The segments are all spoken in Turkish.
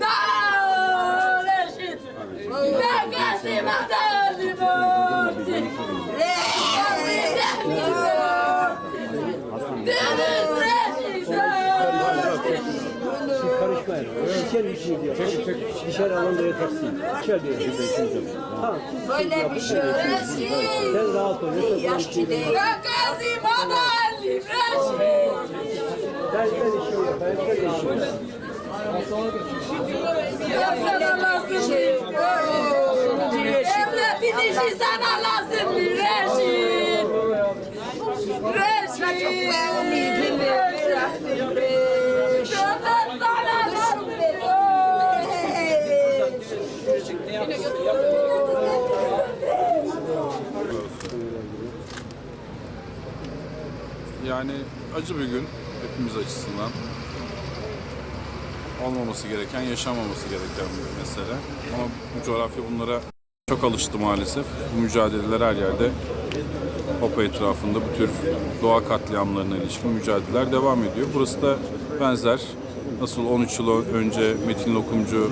Da. Ben da. Reşit. Deniz Reşit. Siz karışmayın. İçer bir şey diyor. Çek çek. Dışarı alın diye taksi. İçer diyor. Tamam. siz Böyle bir şey Reşit. Sen rahat ol. Ne sorun Yaşlı değil. Ben da öldüm Reşit. Ben ben işimi yapayım. Ya sana lazım bir Devletin işi sana lazım Reşit. Reşit. Devlet sana lazım Yani acı bir gün hepimiz açısından. Olmaması gereken, yaşanmaması gereken bir mesele. Ama bu coğrafya bunlara çok alıştı maalesef. Bu mücadeleler her yerde Hopa etrafında bu tür doğa katliamlarına ilişkin mücadeleler devam ediyor. Burası da benzer. Nasıl 13 yıl önce Metin Lokumcu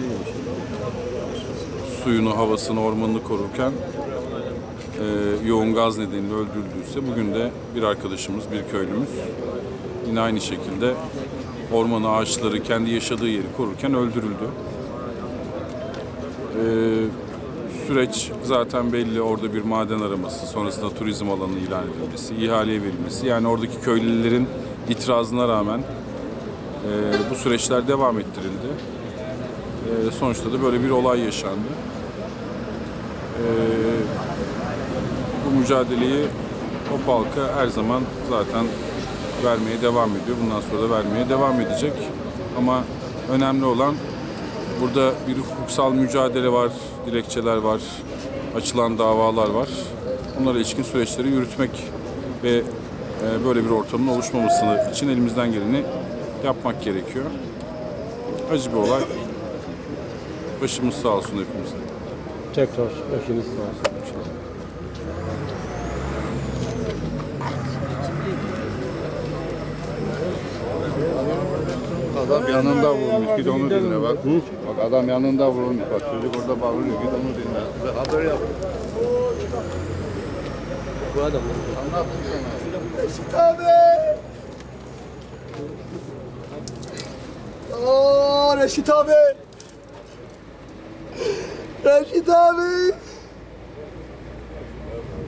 suyunu, havasını, ormanını korurken e, yoğun gaz nedeniyle öldürüldüyse bugün de bir arkadaşımız, bir köylümüz yine aynı şekilde ormanı, ağaçları, kendi yaşadığı yeri korurken öldürüldü. E, süreç zaten belli. Orada bir maden araması, sonrasında turizm alanı ilan edilmesi, ihaleye verilmesi. Yani oradaki köylülerin itirazına rağmen e, bu süreçler devam ettirildi. E, sonuçta da böyle bir olay yaşandı. E, bu mücadeleyi o halka her zaman zaten vermeye devam ediyor. Bundan sonra da vermeye devam edecek. Ama önemli olan burada bir hukuksal mücadele var, dilekçeler var, açılan davalar var. Bunlara ilişkin süreçleri yürütmek ve e, böyle bir ortamın oluşmaması için elimizden geleni yapmak gerekiyor. Acı bir olay. Başımız sağ olsun hepimizin. Tekrar başınız sağ olsun. Adam yanında vurmuş, git onu dinle bak. Bak adam yanında vurmuş, bak çocuk orada bağırıyor, git onu dinle. Ve haber yap. Bu adam. Anlattım sana. Aa Reşit abi. Reşit abi.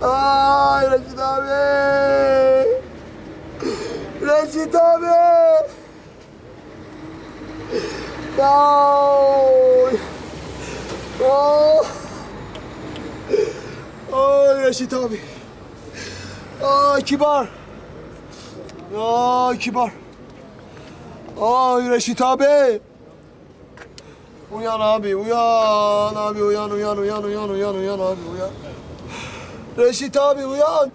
Ay Reşit abi. Reşit abi. Ay. Oh. Ay Reşit abi. Ay kibar. Ay kibar. Ay Reşit abi. Uyan abi, uyan abi, uyan, uyan, uyan, uyan, uyan, uyan abi, uyan. Reşit abi uyan.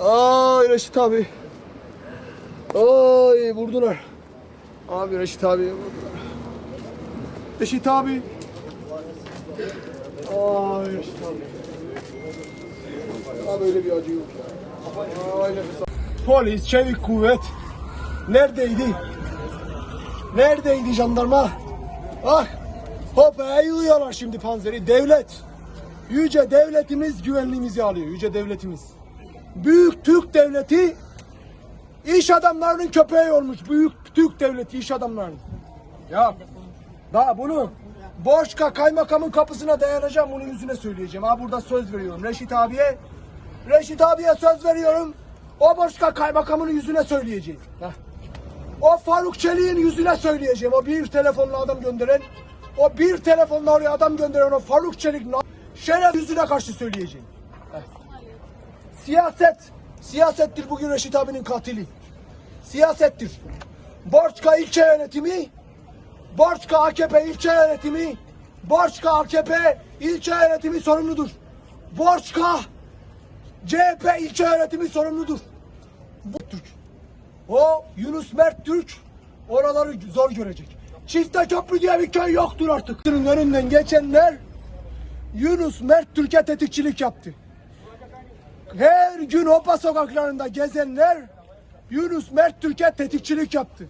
Ay Reşit abi. Ay vurdular. Abi Reşit abi. Reşit abi. Ay Reşit abi. Abi öyle bir acı yok ya. Ay. Polis, çevik kuvvet. Neredeydi? Neredeydi jandarma? Ah! Hop eğiliyorlar şimdi panzeri. Devlet. Yüce devletimiz güvenliğimizi alıyor. Yüce devletimiz. Büyük Türk devleti iş adamlarının köpeği olmuş. Büyük Türk devleti iş adamlarının. Ya daha bunu Boşka kaymakamın kapısına dayanacağım. Bunu yüzüne söyleyeceğim. Ha burada söz veriyorum. Reşit abiye Reşit abiye söz veriyorum. O Boşka kaymakamının yüzüne söyleyeceğim. Heh. O Faruk Çelik'in yüzüne söyleyeceğim. O bir telefonla adam gönderen, o bir telefonla oraya adam gönderen o Faruk Çelik şeref yüzüne karşı söyleyeceğim. Heh. Siyaset, siyasettir bugün Reşit abinin katili. Siyasettir. Borçka ilçe yönetimi, Borçka AKP ilçe yönetimi, Borçka AKP ilçe yönetimi sorumludur. Borçka CHP ilçe yönetimi sorumludur. Bu Türk. O Yunus Mert Türk oraları zor görecek. Çifte köprü diye bir köy yoktur artık. Önünden geçenler Yunus Mert Türk'e tetikçilik yaptı. her gün Hopa sokaklarında gezenler Yunus Mert Türk'e tetikçilik yaptı.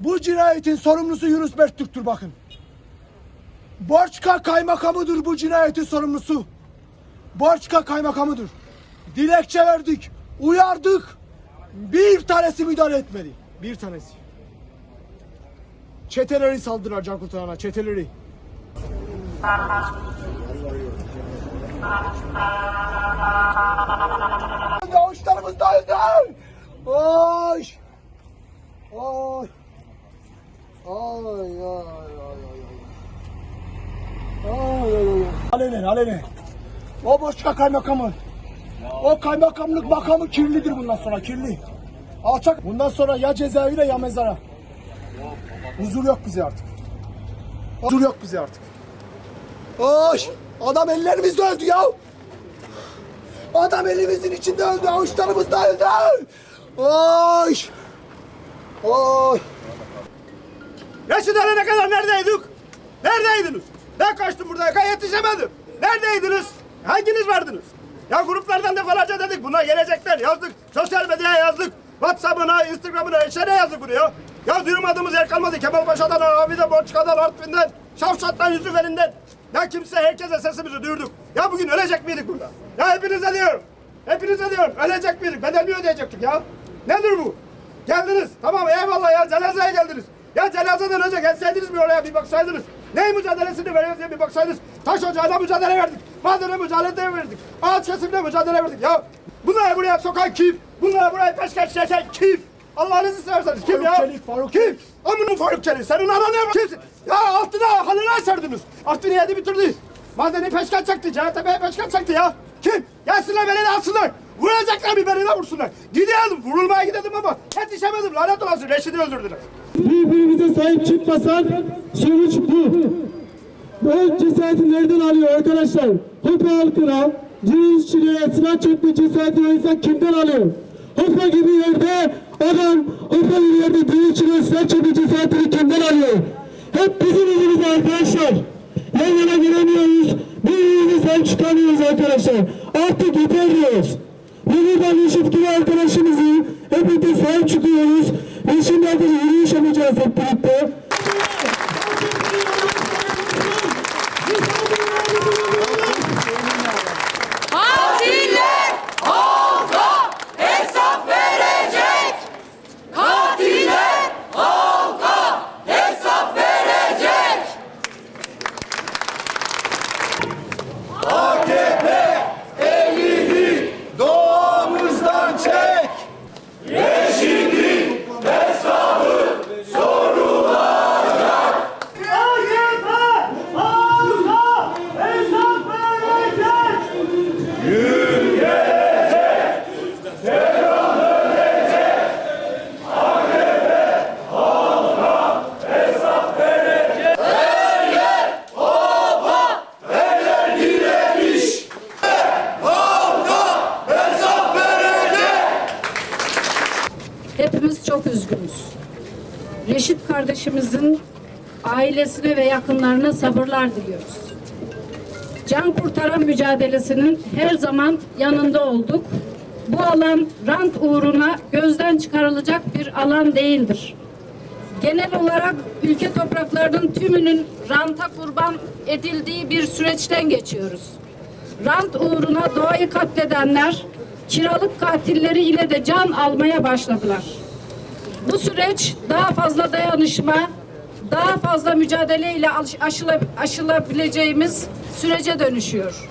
Bu cinayetin sorumlusu Yunus Mert Türk'tür bakın. Borçka kaymakamıdır bu cinayetin sorumlusu. Borçka kaymakamıdır. Dilekçe verdik, uyardık. Bir tanesi müdahale etmedi. Bir tanesi. Çeteleri saldırar can kurtarana, çeteleri. Avuçlarımız dağıldı. Oy. Oy. Ay ay ay ay ay. Ay ay ay. Alene alene. O boşka kaymakamı. O kaymakamlık makamı kirlidir bundan sonra kirli. Alçak. Bundan sonra ya cezaevine ya mezara. Huzur yok bize artık. Huzur yok bize artık. Oy! Adam ellerimizde öldü ya. Adam elimizin içinde öldü. Avuçlarımızda öldü. Oy! Oy! Reşit ne kadar neredeydik? Neredeydiniz? Ben kaçtım burada yetişemedim. Neredeydiniz? Hanginiz vardınız? Ya gruplardan defalarca dedik bunlar gelecekler yazdık. Sosyal medyaya yazdık. Whatsapp'ına, Instagram'ına, şeye yazdık bunu ya. Ya duymadığımız yer kalmadı. Kemalpaşa'dan, Abi'den, Borçka'dan, Artvin'den, Şavşat'tan, Yusufeli'nden. Ya kimse herkese sesimizi duyurduk. Ya bugün ölecek miydik burada? Ya hepinize diyorum. Hepinize diyorum. Ölecek miydik? Bedelini ödeyecektik ya. Nedir bu? Geldiniz. Tamam eyvallah ya cenazeye geldiniz. Ya cenazeden önce gelseydiniz mi oraya bir baksaydınız. Ne mücadelesini veriyoruz diye bir baksaydınız. Taş ocağıyla mücadele verdik. Madene mücadele verdik. Ağaç kesimle mücadele verdik. Ya bunları buraya sokan kim? Bunları buraya peşkeş çeken kim? Allah'ınızı severseniz kim ya? Çelik, Faruk kim? Amının Faruk Çelik. Senin anan ne var? Kimsin? Ya altına halına serdiniz. Altını yedi bitirdi. Madeni peşkeş çaktı. CHTP'ye peşkeş çaktı ya. Kim? Gelsinler beni de alsınlar. Vuracaklar bir beni de vursunlar. Gidelim. Vurulmaya gidelim ama yetişemedim. Lanet olası. Reşit'i öldürdüler. birbirimize sahip çıkmasak sonuç bu. Bu cesareti nereden alıyor arkadaşlar? Hopa halkına, cinsçiliğe, silah çekme cesaretini insan kimden alıyor? Hopa gibi yerde adam, Hopa gibi yerde cinsçiliğe, silah çekme cesaretini kimden alıyor? Hep bizim yüzümüzde arkadaşlar. Yan yana gelemiyoruz, birbirimize sahip çıkamıyoruz arkadaşlar. Artık yeter diyoruz. Ve buradan Reşit gibi arkadaşımızı hep birlikte sahip çıkıyoruz. Ve şimdi arkadaşlar yürüyüş yapacağız hep birlikte. Çok üzgünüz. Reşit kardeşimizin ailesine ve yakınlarına sabırlar diliyoruz. Can kurtaran mücadelesinin her zaman yanında olduk. Bu alan rant uğruna gözden çıkarılacak bir alan değildir. Genel olarak ülke topraklarının tümünün ranta kurban edildiği bir süreçten geçiyoruz. Rant uğruna doğayı katledenler kiralık katilleri ile de can almaya başladılar. Bu süreç daha fazla dayanışma, daha fazla mücadeleyle aş- aşıla- aşılabileceğimiz sürece dönüşüyor.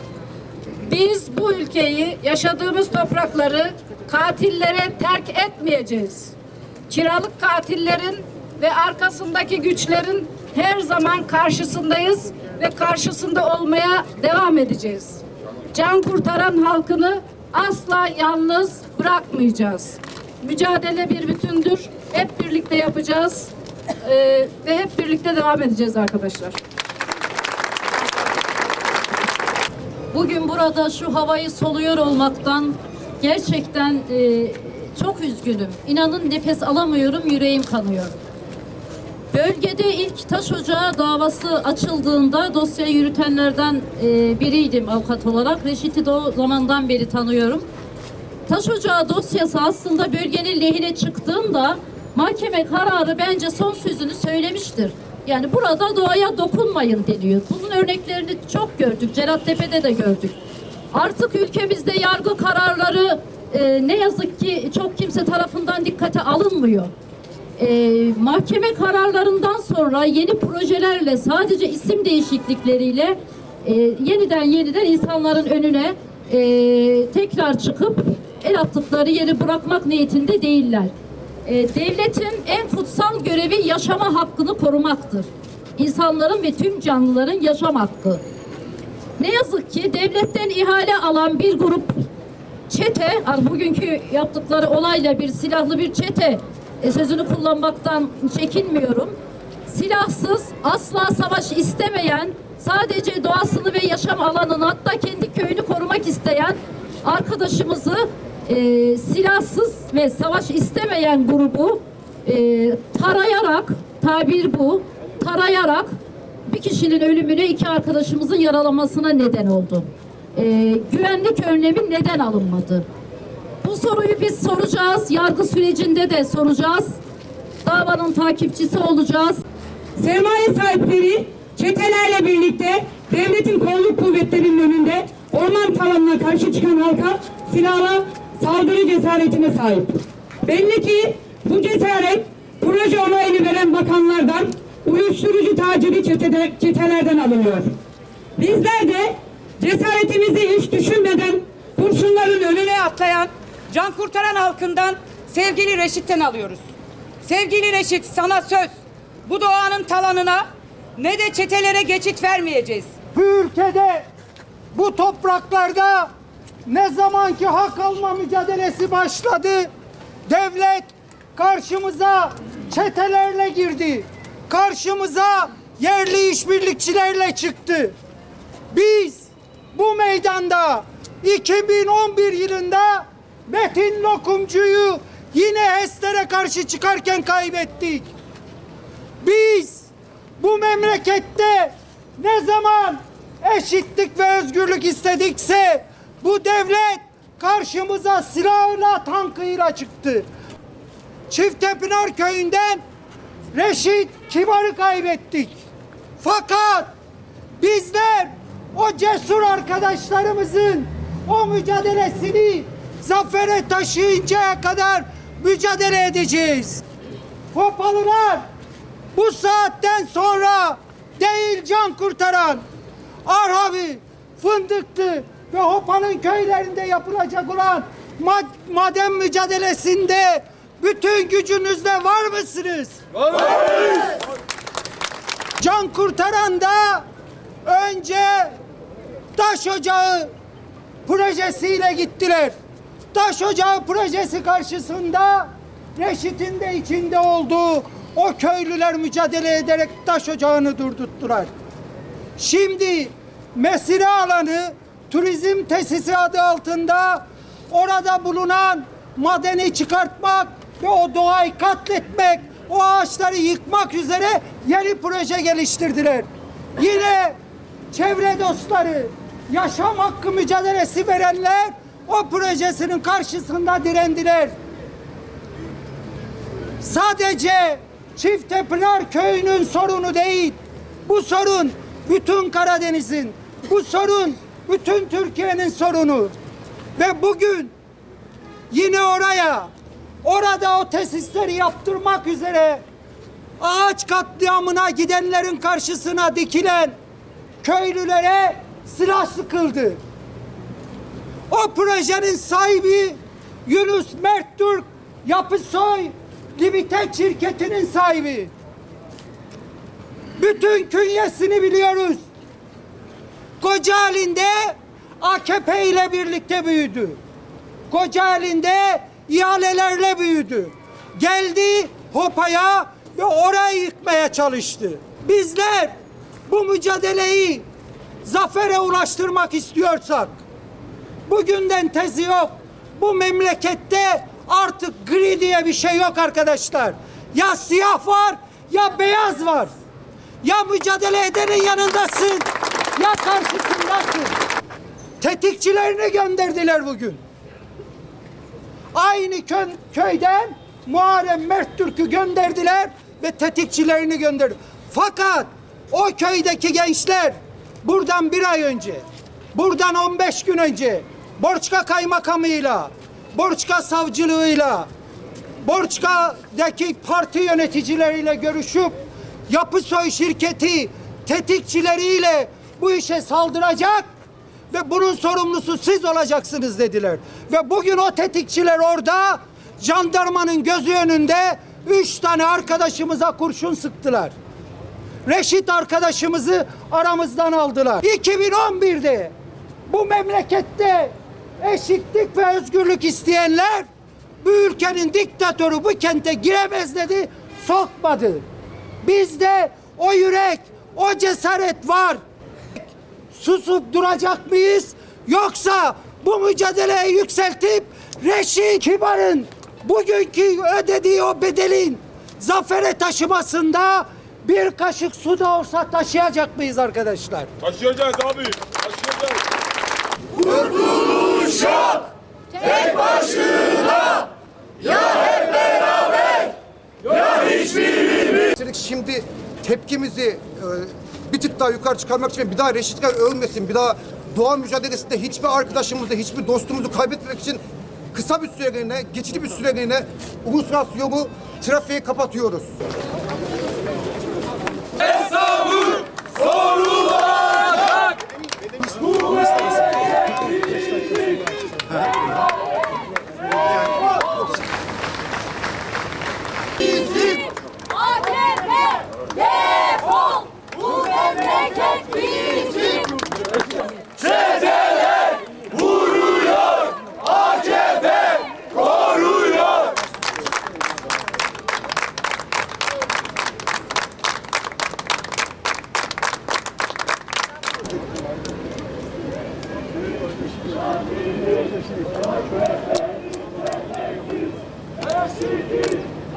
Biz bu ülkeyi, yaşadığımız toprakları katillere terk etmeyeceğiz. Kiralık katillerin ve arkasındaki güçlerin her zaman karşısındayız ve karşısında olmaya devam edeceğiz. Can kurtaran halkını asla yalnız bırakmayacağız. Mücadele bir bütündür. Hep birlikte yapacağız Ee, ve hep birlikte devam edeceğiz arkadaşlar. Bugün burada şu havayı soluyor olmaktan gerçekten e, çok üzgünüm. İnanın nefes alamıyorum, yüreğim kanıyor. Bölgede ilk taş ocağı davası açıldığında dosyayı yürütenlerden e, biriydim avukat olarak. Reşit'i de o zamandan beri tanıyorum. Taş ocağı dosyası aslında bölgenin lehine çıktığında mahkeme kararı bence son sözünü söylemiştir. Yani burada doğaya dokunmayın deniyor. Bunun örneklerini çok gördük. Cerattepe'de de gördük. Artık ülkemizde yargı kararları e, ne yazık ki çok kimse tarafından dikkate alınmıyor. E, mahkeme kararlarından sonra yeni projelerle sadece isim değişiklikleriyle e, yeniden yeniden insanların önüne e, tekrar çıkıp el attıkları yeri bırakmak niyetinde değiller. E, devletin en kutsal görevi yaşama hakkını korumaktır. İnsanların ve tüm canlıların yaşam hakkı. Ne yazık ki devletten ihale alan bir grup çete, ar- bugünkü yaptıkları olayla bir silahlı bir çete e, sözünü kullanmaktan çekinmiyorum. Silahsız, asla savaş istemeyen, sadece doğasını ve yaşam alanını hatta kendi köyünü korumak isteyen arkadaşımızı e, silahsız ve savaş istemeyen grubu e, tarayarak, tabir bu, tarayarak bir kişinin ölümüne iki arkadaşımızın yaralanmasına neden oldu. Ee, güvenlik önlemi neden alınmadı? Bu soruyu biz soracağız. Yargı sürecinde de soracağız. Davanın takipçisi olacağız. Sermaye sahipleri çetelerle birlikte devletin kolluk kuvvetlerinin önünde orman tavanına karşı çıkan halka silahla saldırı cesaretine sahip. Belli ki bu cesaret proje onayını veren bakanlardan uyuşturucu taciri çetede, çetelerden alınıyor. Bizler de cesaretimizi hiç düşünmeden kurşunların önüne atlayan can kurtaran halkından sevgili Reşit'ten alıyoruz. Sevgili Reşit sana söz. Bu doğanın talanına ne de çetelere geçit vermeyeceğiz. Bu ülkede, bu topraklarda ne zaman ki hak alma mücadelesi başladı, devlet karşımıza çetelerle girdi. Karşımıza yerli işbirlikçilerle çıktı. Biz bu meydanda 2011 yılında Metin Lokumcu'yu yine HES'lere karşı çıkarken kaybettik. Biz bu memlekette ne zaman eşitlik ve özgürlük istedikse bu devlet karşımıza silahla tankıyla çıktı. Çiftepınar köyünden Reşit Kibar'ı kaybettik. Fakat bizler o cesur arkadaşlarımızın o mücadelesini zafere taşıyıncaya kadar mücadele edeceğiz. Hopalılar bu saatten sonra değil can kurtaran Arhavi, Fındıklı ve Hopa'nın köylerinde yapılacak olan mad- maden mücadelesinde bütün gücünüzle var mısınız? Varız. Can kurtaran da önce taş ocağı projesiyle gittiler. Taş ocağı projesi karşısında Reşit'in de içinde olduğu o köylüler mücadele ederek taş ocağını durdurttular. Şimdi mesire alanı turizm tesisi adı altında orada bulunan madeni çıkartmak ve o doğayı katletmek, o ağaçları yıkmak üzere yeni proje geliştirdiler. Yine çevre dostları, yaşam hakkı mücadelesi verenler o projesinin karşısında direndiler. Sadece Çiftepınar köyünün sorunu değil. Bu sorun bütün Karadeniz'in, bu sorun bütün Türkiye'nin sorunu. Ve bugün yine oraya, orada o tesisleri yaptırmak üzere ağaç katliamına gidenlerin karşısına dikilen köylülere silah sıkıldı. O projenin sahibi Yunus Mert Türk Yapısoy Limited şirketinin sahibi. Bütün künyesini biliyoruz. Kocaeli'nde AKP ile birlikte büyüdü. Kocaeli'nde ihalelerle büyüdü. Geldi Hopa'ya ve orayı yıkmaya çalıştı. Bizler bu mücadeleyi zafere ulaştırmak istiyorsak bugünden tezi yok. Bu memlekette artık gri diye bir şey yok arkadaşlar. Ya siyah var Ya beyaz var. Ya mücadele edenin yanındasın. Ya karşısındasın. Tetikçilerini gönderdiler bugün. Aynı kö köyden Muharrem Mert Türk'ü gönderdiler ve tetikçilerini gönderdi. Fakat o köydeki gençler buradan bir ay önce, buradan 15 gün önce Borçka kaymakamıyla, Borçka savcılığıyla, Borçka'daki parti yöneticileriyle görüşüp Yapısoy şirketi tetikçileriyle bu işe saldıracak ve bunun sorumlusu siz olacaksınız dediler. Ve bugün o tetikçiler orada jandarmanın gözü önünde üç tane arkadaşımıza kurşun sıktılar. Reşit arkadaşımızı aramızdan aldılar. 2011'de bu memlekette eşitlik ve özgürlük isteyenler bu ülkenin diktatörü bu kente giremez dedi, sokmadı. Bizde o yürek, o cesaret var. Susup duracak mıyız? Yoksa bu mücadeleyi yükseltip Reşit Kibar'ın bugünkü ödediği o bedelin zafere taşımasında bir kaşık su da olsa taşıyacak mıyız arkadaşlar? Taşıyacağız abi. Taşıyacağız. Şimdi tepkimizi e, bir tık daha yukarı çıkarmak için bir daha Reşit Kaya ölmesin, bir daha doğa mücadelesinde hiçbir arkadaşımızı, hiçbir dostumuzu kaybetmek için kısa bir süreliğine, geçici bir süreliğine uluslararası yolu trafiğe kapatıyoruz. AKP defol. Bu memleket bizim.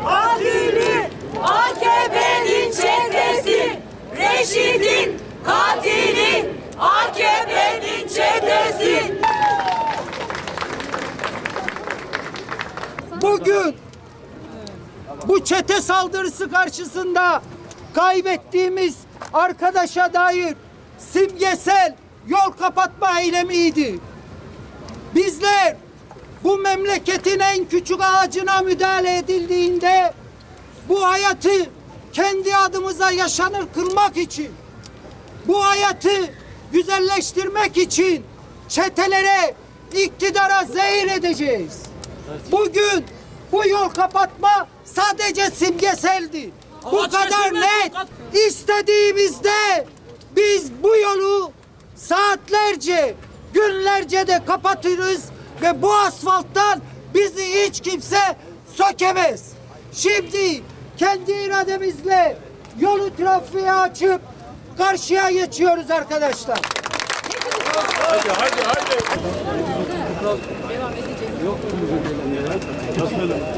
Katili AKP'nin çetesi. Reşit'in katili AKP'nin çetesi. Bugün bu çete saldırısı karşısında kaybettiğimiz arkadaşa dair simgesel yol kapatma eylemiydi. Bizler bu memleketin en küçük ağacına müdahale edildiğinde bu hayatı kendi adımıza yaşanır kılmak için bu hayatı güzelleştirmek için çetelere, iktidara zehir edeceğiz. Bugün bu yol kapatma sadece simgeseldi. Bu kadar net. İstediğimizde biz bu yolu saatlerce, günlerce de kapatırız ve bu asfalttan bizi hiç kimse sökemez. Şimdi kendi irademizle yolu trafiğe açıp karşıya geçiyoruz arkadaşlar. Yok mu mücadele? Nasıl öyle?